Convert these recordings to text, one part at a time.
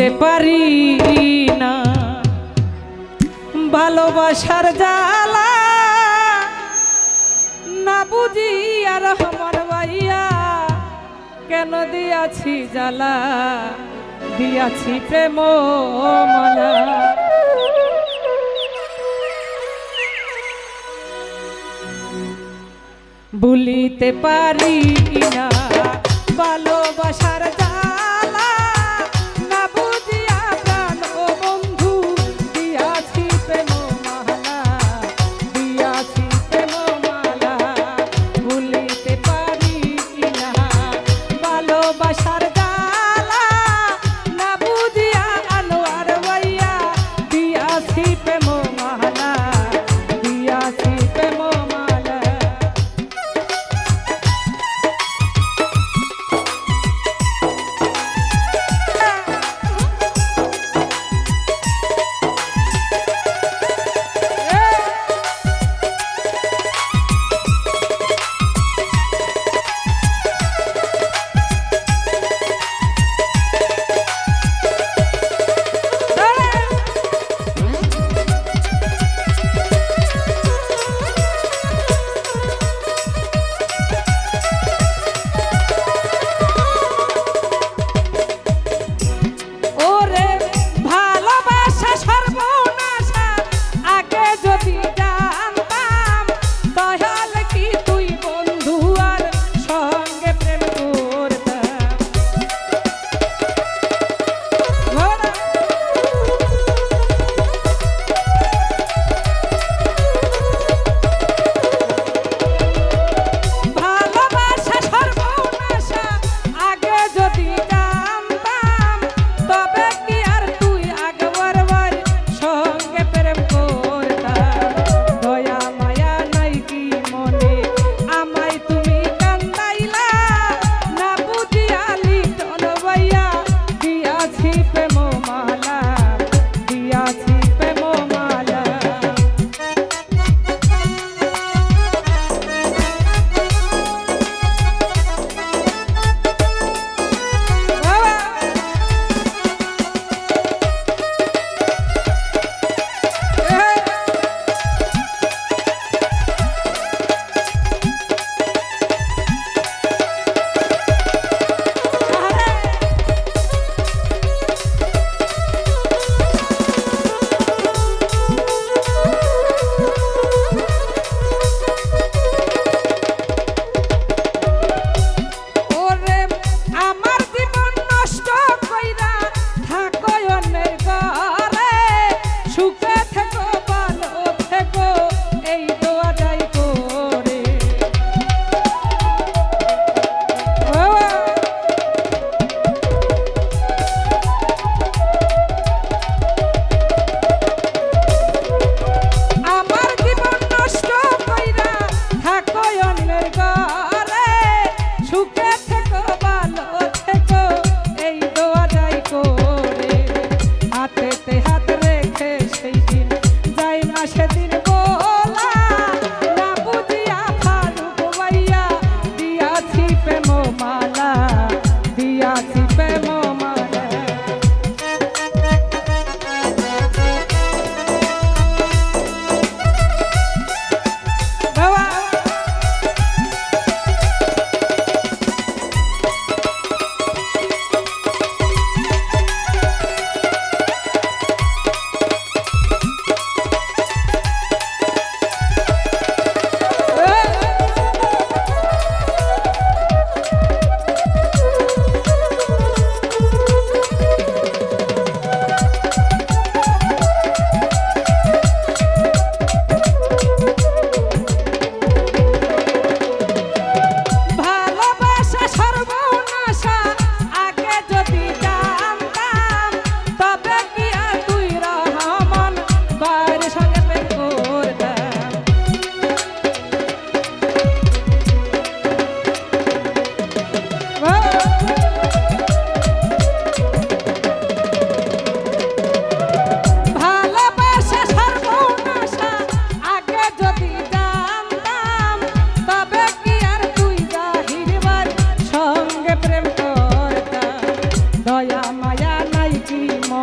ভুলিতে পারি না। ভালোবাসার জ্বালা না বুঝি আর আমার ভাইয়া কেন দিয়াছি জ্বালা? দিয়াছি প্রেম মালা। ভুলিতে পারি না।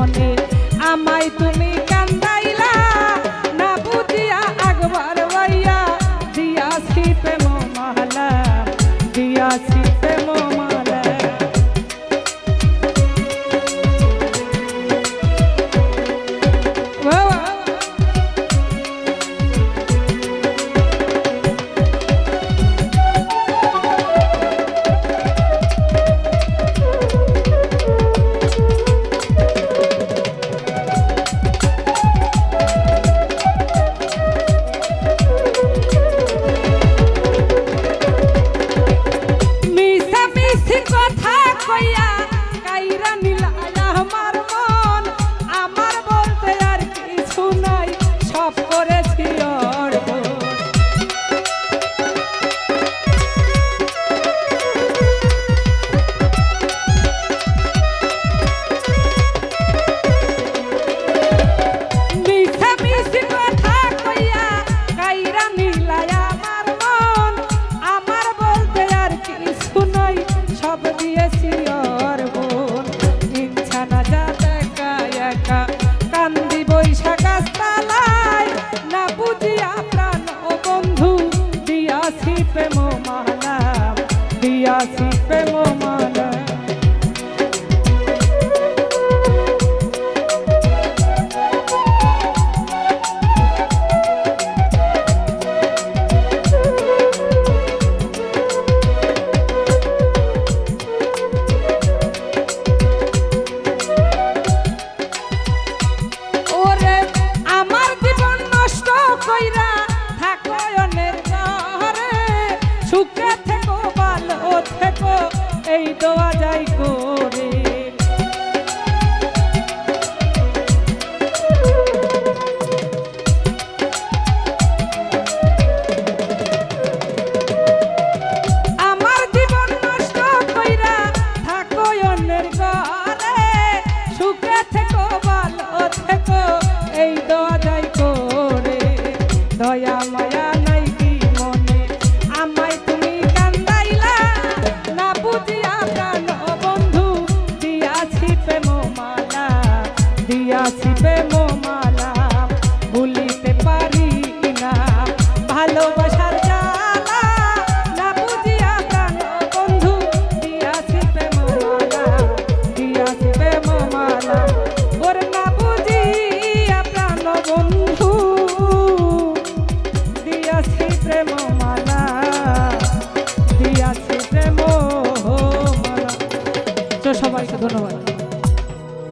মনে আমায় তুমি থেকো দয়া মায়া মনে? আমায় তুমি কান্দাইলা না বুঝিয়া বন্ধু দিয়াছি প্রেম মালা দিয়া